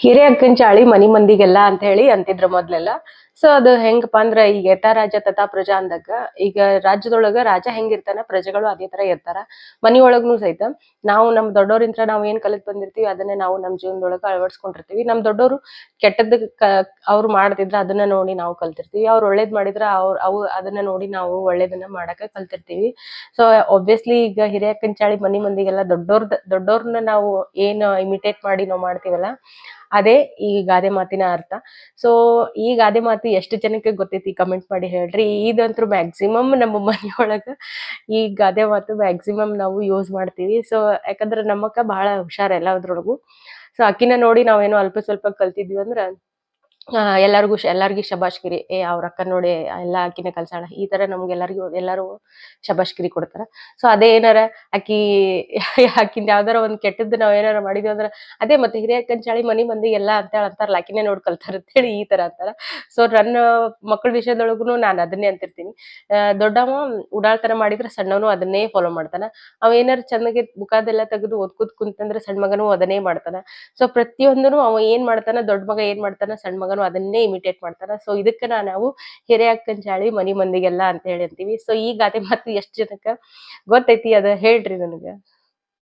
ಹಿರಿಯ ಅಕ್ಕನ್ ಚಾಳಿ ಮನಿ ಮಂದಿಗೆಲ್ಲ ಅಂತ ಹೇಳಿ ಅಂತಿದ್ರು ಮೊದ್ಲೆಲ್ಲ. ಸೊ ಅದು ಹೆಂಗಪ್ಪ ಅಂದ್ರ ಈಗ ಯಥಾ ರಾಜ ತಥಾ ಪ್ರಜಾ ಅಂದಾಗ, ಈಗ ರಾಜ್ಯದೊಳಗ ರಾಜ ಹೆಂಗಿರ್ತಾನ, ಪ್ರಜೆಗಳು ಅದೇ ತರ ಇರ್ತಾರ. ಮನಿ ಒಳಗ್ನು ಸಹಿತ ನಾವು ನಮ್ ದೊಡ್ಡೋರಿಂತ್ರ ನಾವ್ ಏನ್ ಕಲಿತ್ ಬಂದಿರ್ತೀವಿ, ಅದನ್ನೇ ನಾವು ನಮ್ ಜೀವನದೊಳಗ ಅಳವಡಿಸ್ಕೊಂಡಿರ್ತೀವಿ. ನಮ್ ದೊಡ್ಡೋರು ಕೆಟ್ಟದ್ ಅವ್ರು ಮಾಡ್ತಿದ್ರ ಅದನ್ನ ನೋಡಿ ನಾವು ಕಲ್ತಿರ್ತೀವಿ. ಅವ್ರು ಒಳ್ಳೇದ್ ಮಾಡಿದ್ರ ಅವ್ರ, ಅವು ಅದನ್ನ ನೋಡಿ ನಾವು ಒಳ್ಳೇದನ್ನ ಮಾಡಕ ಕಲ್ತಿರ್ತೀವಿ. ಸೊ ಒಬ್ವಿಯಸ್ಲಿ ಈಗ ಹಿರಿಯ ಕಂಚಾಳಿ ಮನಿ ಮಂದಿಗೆಲ್ಲ ದೊಡ್ಡೋರ್ ದೊಡ್ಡೋರ್ನ ನಾವು ಏನ್ ಇಮಿಟೇಟ್ ಮಾಡಿ ನಾವು ಮಾಡ್ತೀವಲ್ಲ ಅದೇ ಈ ಗಾದೆ ಮಾತಿನ ಅರ್ಥ. ಸೊ ಈ ಗಾದೆ ಮಾತು ಎಷ್ಟು ಜನಕ್ಕೆ ಗೊತ್ತೈತಿ ಕಮೆಂಟ್ ಮಾಡಿ ಹೇಳ್ರಿ. ಇದಂತೂ ಮ್ಯಾಕ್ಸಿಮಮ್ ನಮ್ಮ ಮನೆಯೊಳಗ ಈ ಗಾದೆ ಮಾತು ಮ್ಯಾಕ್ಸಿಮಮ್ ನಾವು ಯೂಸ್ ಮಾಡ್ತೀವಿ. ಸೊ ಯಾಕಂದ್ರೆ ನಮ್ಮಕ್ಕ ಬಹಳ ಹುಷಾರ್ ಎಲ್ಲದ್ರೊಳಗು ಸೊ ಅಕ್ಕಿನ ನೋಡಿ ನಾವೇನೋ ಅಲ್ಪ ಸ್ವಲ್ಪ ಕಲ್ತಿದ್ವಿ ಅಂದ್ರ ಎಲ್ಲಾರ್ಗು ಎಲ್ಲರಿಗೂ ಎಲ್ಲಾರ್ಗಿ ಶಬಾಷ್ಗಿರಿ. ಏ, ಅವ್ರ ಅಕ್ಕ ನೋಡಿ, ಎಲ್ಲ ಆಕಿನ ಕಲ್ಸಾಣ. ಈ ತರ ನಮ್ಗೆ ಎಲ್ಲರಿಗೂ, ಎಲ್ಲಾರು ಶಬಾಷ್ಕಿರಿ ಕೊಡ್ತಾರ. ಸೊ, ಅದೇ ಏನಾರ ಆಕಿ ಆಕಿನ ಯಾವ್ದಾರ ಒಂದ್ ಕೆಟ್ಟದ್ದು ನಾವ್ ಏನಾರ ಮಾಡಿದ್ವಿ ಅಂದ್ರ, ಅದೇ ಮತ್ತೆ ಹಿರಿಯ ಕಂಚಾಳಿ ಮನಿ ಮಂದಿ ಎಲ್ಲಾ ಅಂತ ಅಂತಾರಲ್ಲ ಆಕಿನೇ ನೋಡ್ ಅಂತ ಅಂತೇಳಿ ಈ ತರ ಅಂತಾರ. ಸೊ, ನನ್ನ ಮಕ್ಕಳ ವಿಷಯದೊಳಗುನು ನಾನ್ ಅದನ್ನೇ ಅಂತಿರ್ತೀನಿ. ಆ, ದೊಡ್ಡವ ಉಡಾಳ್ತನ ಮಾಡಿದ್ರೆ ಸಣ್ಣವನು ಅದನ್ನೇ ಫಾಲೋ ಮಾಡ್ತಾನ. ಅವ ಏನಾರು ಚಂದಗೆ ಮುಖದೆಲ್ಲ ತೆಗೆದು ಓದ್ಕೂತ್ ಕುಂತಂದ್ರೆ ಸಣ್ಣ ಮಗನು ಅದನ್ನೇ ಮಾಡ್ತಾನ. ಸೊ ಪ್ರತಿಯೊಂದನು ಅವ ಏನ್ ಮಾಡ್ತಾನ ದೊಡ್ಡ ಮಗ ಏನ್ ಮಾಡ್ತಾನ ಸಣ್ಣ ಮಗನು ಅದನ್ನೇ ಇಮಿಟೇಟ್ ಮಾಡ್ತಾನ. ಸೊ ಇದಕ್ಕ ನಾವು ಹಿರಿಯಕ್ಕನ್ ಚಾಳಿ ಮನಿ ಮಂದಿಗೆಲ್ಲ ಅಂತ ಹೇಳಿ ಅಂತೀವಿ. ಸೊ ಈ ಗಾದೆ ಮಾತು ಎಷ್ಟ್ ಜನಕ್ಕ ಗೊತ್ತೈತಿ? ಅದ ಹೇಳ್ರಿ ನನಗ.